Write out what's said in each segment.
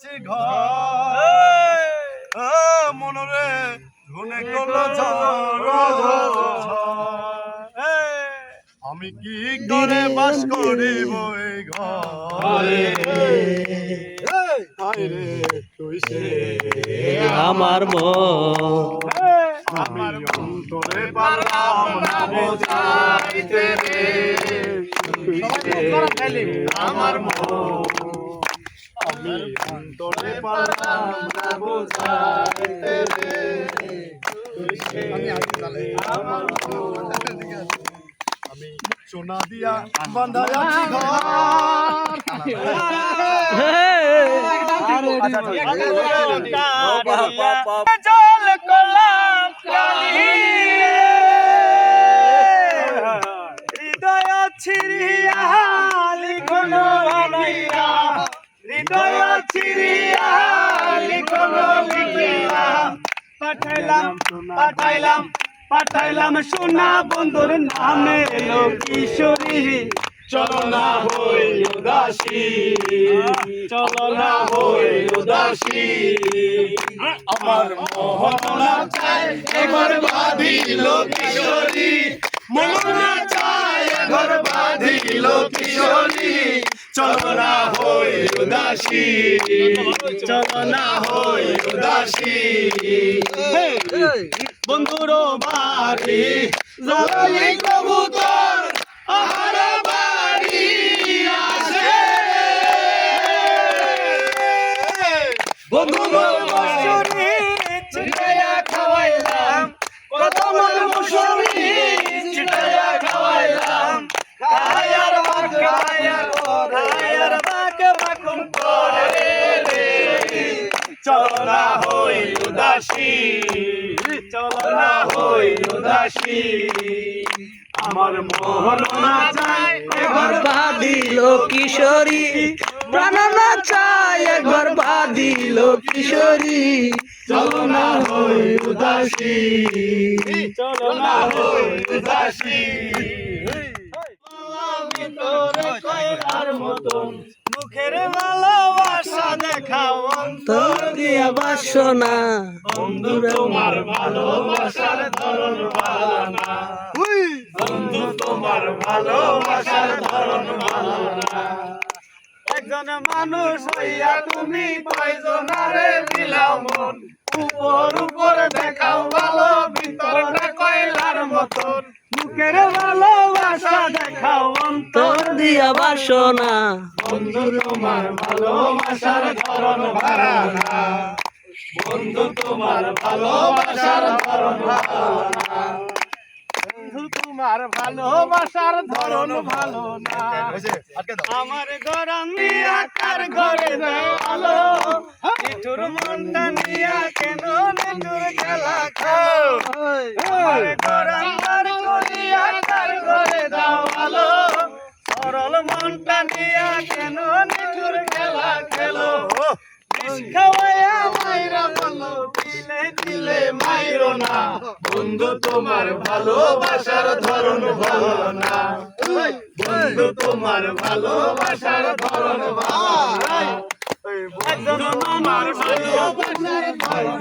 সে ঘর। ও মনরে ধুনে করল আমি কি করে বাস করিব এই ঘরে? রে আমার মন। আমার অন্তরে পারলাম না বোঝাইতে রে। তুই সে আমার মন। আমি অন্তরে পারলাম না বোঝাইতে রে মন আমি সোনা দিয়া বান্ধাই আছি ঘর জল কলাম হৃদয় ছিড়িয়া লিখন পাঠাইলাম পাঠাইলাম পাঠাইলাম সোনা বন্ধুর নামে কিশোরী। চলো না হই উদাসী। চলো না হই উদাসী। আমার মোহনা চাই, এবার বাঁধিল কিশোরী। মোহনা চাই, এবার বাঁধিল কিশোরী। চলো না হই উদাসী। চলো না হই উদাসী। বন্ধুর বাড়ি জ্বালাই কবুতর আমার বাড়ি আসে। বন্ধুর বাড়ি চিটাইয়া খাওয়াইলাম। কত মন মুসুরি চিটাইয়া খাওয়াইলাম কায়ার বাক কায়ার কায়ার বাক বাকুম করে রে চলো না হই উদাসী। চলো না হই উদাসী। আমার মোহন না চাই এবার বাদিল কিশোরী। প্রাণ না চাই একবার বাদিল কিশোরী। চলো না হই উদাসী। চলো না হই উদাসী। মতন মুখের ভালোবাসা দেখাও অন্তর তোর দিয়া বাসনা। বন্ধু তোমার ভালোবাসার ধরন ভালো না বন্ধু তোমার ভালোবাসার ধরন ভালো না একজন মানুষ হইয়া তুমি কয়জনারে বিলাও মন। উপর উপর দেখাও ভালো ভিতরটা কয়লার মতন। মুখের ভালোবাসা দেখাও অন্তর দিয়া বাসনা। বন্ধু তোমার ভালোবাসার ধরন ভাড়া বন্ধু, তোমার ভালোবাসার ধরন ভালো না বন্ধু, তোমার ভালোবাসার ধরন ভালো না। আমার গরম আকার ঘরে ভালো নিঠুর মনটা নিয়া কেন নিঠুর খেলা খাও? আমার গরম আকার ঘরে দাও ভালো সরল মনটা নিয়া কেন নিঠুর খেলা খেলো? বিষ খাওয়াইয়া মাইরা বলো দিলে দিলে মাইরো না বন্ধু তোমার ভালোবাসার ধরন ভালো না বন্ধু তোমার ভালোবাসার ধরন ভালো না ভালোবাসার ধরন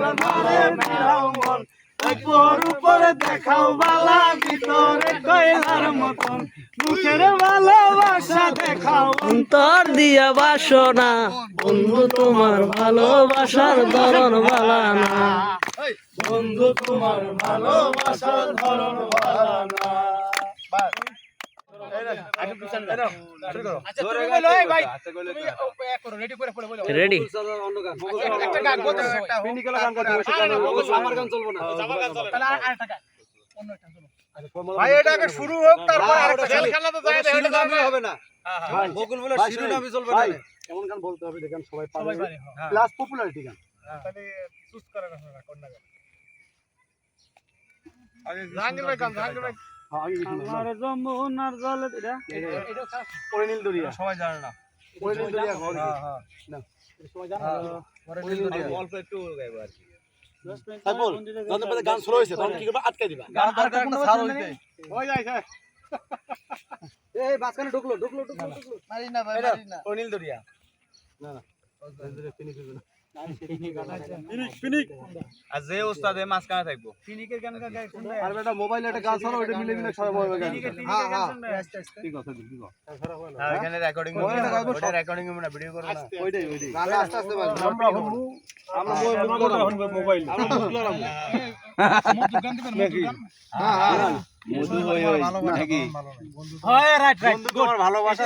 মন উপর উপরে দেখাও বালা ভিতরে কয়লার মতন। মুখের ভালোবাসা দেখাও। অন্তর দিয়া বাসনা বন্ধু তোমার ভালোবাসার ধরন বালা না বন্ধু তোমার ভালোবাসার ধরন না রেডি ভাই এটাকে শুরু হোক তারপর আরেকটা খেলা তো যায় হবে না। বকুল বলে শিরোনামে চলবে না এমন গান বলতে হবে দেখেন সবাই সবাই পারে পারে, হ্যাঁ। প্লাস পপুলারিটি গান। তাহলে চুজ করে না কোন না জাহাঙ্গীর ভাই গান জাহাঙ্গীর ভাই হ্যাঁ। আমার যমুনার জল এটা? ওরে নীল দরিয়া সবাই জানে না। ওরে নীল দরিয়া ঘর। হ্যাঁ হ্যাঁ। না। সবাই জানে না? পরে ওরে নীল দরিয়া অল্প একটু গাইবো আর কি। তাই বল যখন পরে গান শুরু হয়েছে তখন কি করবে? আটকে দিবা। গান দরকার একটা সার হইতে। ওই যাই স্যার। এই বাসখানে ঢুকলো ঢুকলো ঢুকলো ঢুকলো। মারি না ভাই মারি না। অনিল দরিয়া না না। আর যে ওস্তাদে মাঝখানে থাকব। আর বেটা মোবাইলে একটা গান ছাড়া ওইটা মিলে মিলে সবাই মোবাইলে গান হ্যাঁ হ্যাঁ। ঠিক আছে ঠিক আছে হ্যাঁ, ওইখানে রেকর্ডিং ওইটা রেকর্ডিং হবে না ভিডিও করব না। ওইটাই ওইটাই। গান আস্তে আস্তে বাজবে। আমরা শুনব আমরা মোবাইল আমরা হ্যাঁ হ্যাঁ। হয় ভালোবাসা